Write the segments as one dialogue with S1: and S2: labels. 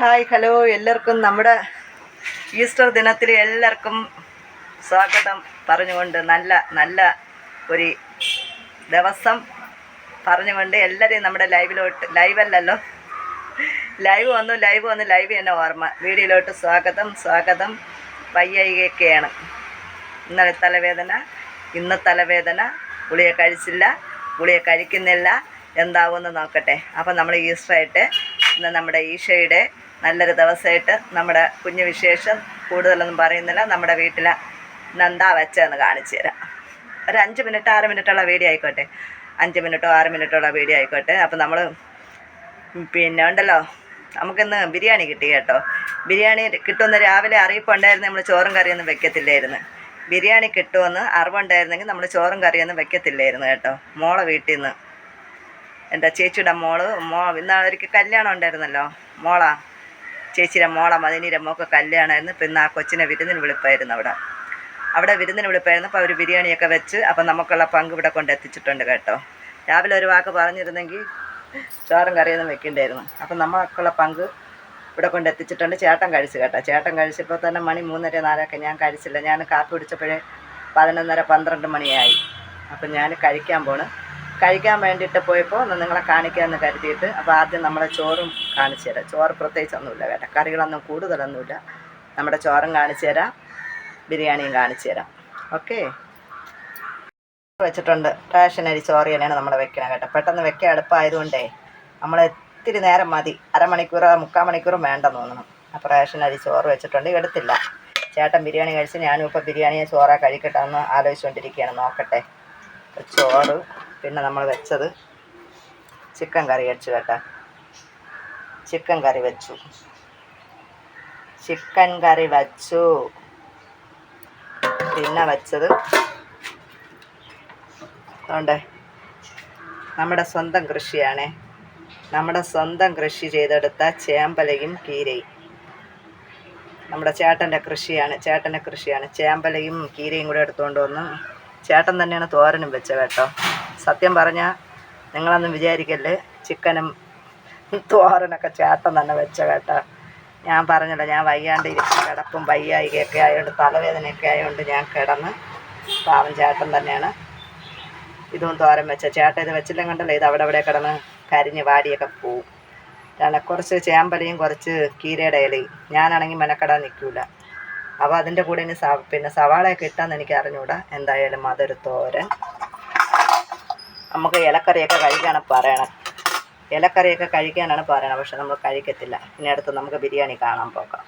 S1: Hi hello. എല്ലാവർക്കും നമ്മുടെ Easter ദിനത്തിൽ എല്ലാവർക്കും സ്വാഗതം. പറഞ്ഞുകൊണ്ട് നല്ല നല്ല ഒരു ദിവസം പറഞ്ഞുകൊണ്ട് എല്ലാവരെയും നമ്മുടെ ലൈവിലോട്ട് ലൈവല്ലല്ലോ. ലൈവ് വന്നു ലൈവ് വന്നു ലൈവ് തന്നെ ഓർമ്മ. വീഡിയോയിലോട്ട് സ്വാഗതം സ്വാഗതം. വയ്യയൊക്കെയാണ് ഇന്നലെ തലവേദന ഇന്ന് തലവേദന. ഗുളിയെ കഴിച്ചില്ല ഗുളിയെ കഴിക്കുന്നില്ല. എന്താവുമെന്ന് നോക്കട്ടെ. അപ്പം നമ്മൾ ഈസ്റ്ററായിട്ട് ഇന്ന് നമ്മുടെ ഈശോയുടെ നല്ലൊരു ദിവസമായിട്ട് നമ്മുടെ കുഞ്ഞു വിശേഷം കൂടുതലൊന്നും പറയുന്നില്ല. നമ്മുടെ വീട്ടിൽ നന്ദ വെച്ചതെന്ന് കാണിച്ചു തരാം. ഒരു അഞ്ച് മിനിറ്റ് ആറ് മിനിറ്റുള്ള വീഡിയോ ആയിക്കോട്ടെ. അഞ്ച് മിനിറ്റോ ആറ് മിനിറ്റോ ഉള്ള വീഡിയോ ആയിക്കോട്ടെ. അപ്പം നമ്മൾ പിന്നെ ഉണ്ടല്ലോ നമുക്കിന്ന് ബിരിയാണി കിട്ടി കേട്ടോ. ബിരിയാണി കിട്ടുമെന്ന് രാവിലെ അറിയിപ്പുണ്ടായിരുന്നു നമ്മൾ ചോറും കറിയൊന്നും വെക്കത്തില്ലായിരുന്നു. ബിരിയാണി കിട്ടുമെന്ന് അറിവുണ്ടായിരുന്നെങ്കിൽ നമ്മൾ ചോറും കറിയൊന്നും വെക്കത്തില്ലായിരുന്നു കേട്ടോ. മോളെ വീട്ടിൽ നിന്ന് എന്റെ ചേച്ചിയുടെ മോൾ മോ ഇന്നാളൊരിക്കൽ കല്യാണം ഉണ്ടായിരുന്നല്ലോ. മോളാ? ചേച്ചിയുടെ മോളെ മദനീരെ മോക്ക് കല്യാണമായിരുന്നു. പിന്നെ ആ കൊച്ചിനെ വിരുന്നിന് വിളിപ്പായിരുന്നു അവിടെ. അവിടെ വിരുന്നിന് വിളിപ്പായിരുന്നു. അപ്പോൾ അവർ ബിരിയാണിയൊക്കെ വെച്ച് അപ്പം നമുക്കുള്ള പങ്ക് ഇവിടെ കൊണ്ട് എത്തിച്ചിട്ടുണ്ട് കേട്ടോ. രാവിലെ ഒരു വാക്ക് പറഞ്ഞിരുന്നെങ്കിൽ ചോറും കറിയൊന്നും വെക്കണ്ടായിരുന്നു. അപ്പം നമുക്കുള്ള പങ്ക് ഇവിടെ കൊണ്ട് എത്തിച്ചിട്ടുണ്ട്. ചേട്ടൻ കഴിച്ചു കേട്ടോ. ചേട്ടൻ കഴിച്ചപ്പോൾ തന്നെ മണി മൂന്നര നാലൊക്കെ ഞാൻ കഴിച്ചില്ല. ഞാൻ കാപ്പി കുടിച്ചപ്പോഴേ പതിനൊന്നര പന്ത്രണ്ട് മണിയായി. അപ്പം ഞാൻ കഴിക്കാൻ പോണ്. കഴിക്കാൻ വേണ്ടിയിട്ട് പോയപ്പോൾ ഒന്ന് നിങ്ങളെ കാണിക്കാമെന്ന് കരുതിയിട്ട് അപ്പോൾ ആദ്യം നമ്മളെ ചോറും കാണിച്ചു തരാം. ചോറ് പ്രത്യേകിച്ചൊന്നുമില്ല കേട്ടോ. കറികളൊന്നും കൂടുതലൊന്നുമില്ല. നമ്മുടെ ചോറും കാണിച്ചു തരാം. ബിരിയാണിയും കാണിച്ചു തരാം. ഓക്കേ? വെച്ചിട്ടുണ്ട്. റേഷൻ അരി ചോറ് തന്നെയാണ് നമ്മൾ വെക്കണം കേട്ടോ. പെട്ടെന്ന് വെക്കാൻ എളുപ്പമായതുകൊണ്ടേ നമ്മൾ ഇത്തിരി നേരം മതി. അരമണിക്കൂറോ മുക്കാൽ മണിക്കൂറും വേണ്ടെന്ന് തോന്നണം. അപ്പോൾ റേഷൻ അരി ചോറ് വെച്ചിട്ടുണ്ട്. എടുത്തില്ല. ചേട്ടൻ ബിരിയാണി കഴിച്ച് ഞാനും ഇപ്പോൾ ബിരിയാണിയെ ചോറാ കഴിക്കട്ടെ എന്ന് ആലോചിച്ചുകൊണ്ടിരിക്കുകയാണ് നോക്കട്ടെ. ചോറ് പിന്നെ നമ്മൾ വെച്ചത് ചിക്കൻ കറി വെച്ചു കേട്ടോ. ചിക്കൻ കറി വെച്ചു. ചിക്കൻ കറി വച്ചു. പിന്നെ വെച്ചത് അതുകൊണ്ട് നമ്മുടെ സ്വന്തം കൃഷിയാണ്. നമ്മുടെ സ്വന്തം കൃഷി ചെയ്തെടുത്ത ചേമ്പലയും കീരയും. നമ്മുടെ ചേട്ടന്റെ കൃഷിയാണ് ചേട്ടന്റെ കൃഷിയാണ്. ചേമ്പലയും കീരയും കൂടെ എടുത്തുകൊണ്ട് വന്ന് ചേട്ടൻ തന്നെയാണ് തോരനും വെച്ചത് കേട്ടോ. സത്യം പറഞ്ഞാൽ നിങ്ങളൊന്നും വിചാരിക്കല്ലേ? ചിക്കനും തോരനൊക്കെ ചേട്ടൻ തന്നെ വെച്ച കേട്ടോ. ഞാൻ പറഞ്ഞല്ലോ ഞാൻ വയ്യാണ്ട് ഇരിക്കും കിടപ്പും വയ്യായികയൊക്കെ ആയതുകൊണ്ട് തലവേദനയൊക്കെ ആയതുകൊണ്ട് ഞാൻ കിടന്ന് പാവം ചേട്ടൻ തന്നെയാണ്. ഇതും തോരൻ വെച്ച. ചേട്ടൻ ഇത് വെച്ചില്ലെങ്കിൽ കണ്ടല്ലോ ഇത് അവിടെ അവിടെ കിടന്ന് കരിഞ്ഞ് വാടിയൊക്കെ പോവും. കാരണം കുറച്ച് ചേമ്പലയും കുറച്ച് കീരയുടെ ഇലയും. ഞാനാണെങ്കിൽ മെനക്കെടാൻ നിൽക്കില്ല അപ്പോൾ അതിന്റെ കൂടെ ഇനി സ പിന്നെ സവാളയൊക്കെ ഇട്ടാന്ന് എനിക്ക് അറിഞ്ഞൂടാ എന്തായാലും അതൊരു തോരൻ. നമുക്ക് ഇലക്കറിയൊക്കെ കഴിക്കാനാണ് പറയണം ഇലക്കറിയൊക്കെ കഴിക്കാനാണ് പറയണത് പക്ഷെ നമ്മൾ കഴിക്കത്തില്ല. ഇനി അടുത്ത് നമുക്ക് ബിരിയാണി കാണാൻ പോക്കാം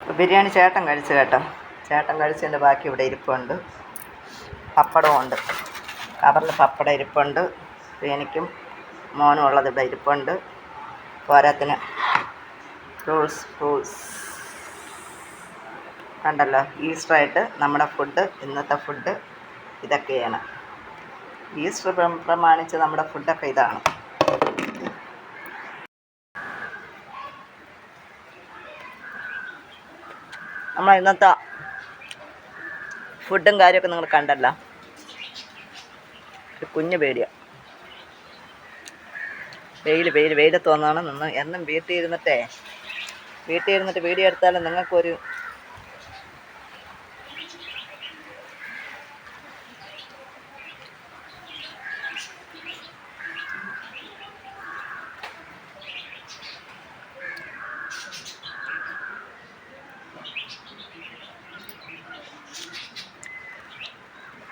S1: ബിരിയാണി ചേട്ടൻ കഴിച്ചു കേട്ടോ. ചേട്ടൻ കഴിച്ചതിന്റെ ബാക്കി ഇവിടെ ഇരിപ്പുണ്ട്. ഉണ്ട്. കവറിൽ പപ്പടം ഇരിപ്പുണ്ട്. എനിക്കും മോനും ഉള്ളത് ഇവിടെ ഇരിപ്പുണ്ട്. പോരാത്തിന് ഫ്രൂട്ട്സ് ഫ്രൂട്ട്സ് കണ്ടല്ലോ ഈസ്റ്ററായിട്ട് നമ്മുടെ ഫുഡ് ഇന്നത്തെ ഫുഡ് ഇതൊക്കെയാണ്. ഈസ്റ്റർ പ്ര- പ്രമാണിച്ച് നമ്മുടെ ഫുഡൊക്കെ ഇതാണ്. നമ്മൾ ഇന്നത്തെ ഫുഡും കാര്യമൊക്കെ നിങ്ങൾ കണ്ടല്ല. ഒരു കുഞ്ഞു പേടിയാണ് വെയിൽ വെയിൽ വെയിലത്ത് വന്നാണ് നിന്ന് എന്നും വീട്ടിൽ ഇരുന്നിട്ടേ വീട്ടിൽ ഇരുന്നിട്ട് വീഡിയോ എടുത്താലും നിങ്ങൾക്കൊരു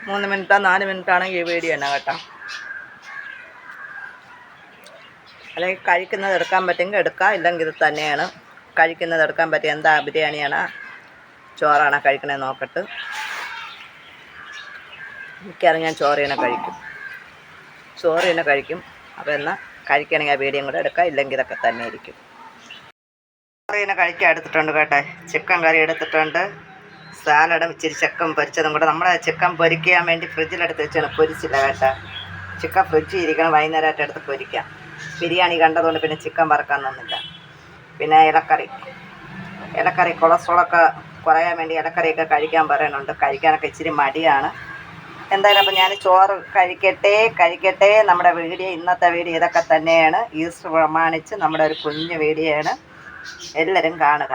S1: മൂന്ന് മിനിറ്റാ നാല് മിനിറ്റാണ് ഈ വീഡിയോ തന്നെ കേട്ടോ. അല്ലെങ്കിൽ കഴിക്കുന്നത് എടുക്കാൻ പറ്റുമെങ്കിൽ എടുക്കാം ഇല്ലെങ്കിൽ ഇത് തന്നെയാണ്. കഴിക്കുന്നത് എടുക്കാൻ പറ്റിയ എന്താ ബിരിയാണിയാണ് ചോറാണ് കഴിക്കണേ നോക്കട്ട്. മിക്കവാറും ഞാൻ ചോറ് തന്നെ കഴിക്കും. ചോറ് തന്നെ കഴിക്കും. അപ്പോൾ എന്നാൽ കഴിക്കണമെങ്കിൽ ആ വീഡിയോ കൂടെ എടുക്കാം ഇല്ലെങ്കിൽ ഇതൊക്കെ തന്നെ ഇരിക്കും ചോറ് തന്നെ കഴിക്കാൻ എടുത്തിട്ടുണ്ട് കേട്ടെ. ചിക്കൻ കറി എടുത്തിട്ടുണ്ട്. സാലഡും ഇച്ചിരി ചിക്കൻ പൊരിച്ചതും കൂടെ നമ്മളെ ചിക്കൻ പൊരിക്കാൻ വേണ്ടി ഫ്രിഡ്ജിലെടുത്ത് വെച്ചാണ് പൊരിച്ചില്ല കേട്ടോ. ചിക്കൻ ഫ്രിഡ്ജിൽ ഇരിക്കണം വൈകുന്നേരമായിട്ട് എടുത്ത് പൊരിക്കാം. ബിരിയാണി കണ്ടതുകൊണ്ട് പിന്നെ ചിക്കൻ വറക്കാൻ തന്നില്ല പിന്നെ ഇലക്കറി. ഇലക്കറി കൊളസ്ട്രോളൊക്കെ കുറയാൻ വേണ്ടി ഇലക്കറിയൊക്കെ കഴിക്കാൻ പറയുന്നുണ്ട്. കഴിക്കാനൊക്കെ ഇച്ചിരി മടിയാണ്. എന്തായാലും അപ്പം ഞാൻ ചോറ് കഴിക്കട്ടെ കഴിക്കട്ടെ. നമ്മുടെ വീഡിയോ ഇന്നത്തെ വീഡിയോ ഇതൊക്കെ തന്നെയാണ്. ഈസ്റ്റർ പ്രമാണിച്ച് നമ്മുടെ ഒരു കുഞ്ഞു വീഡിയോയാണ്. എല്ലാവരും കാണുക.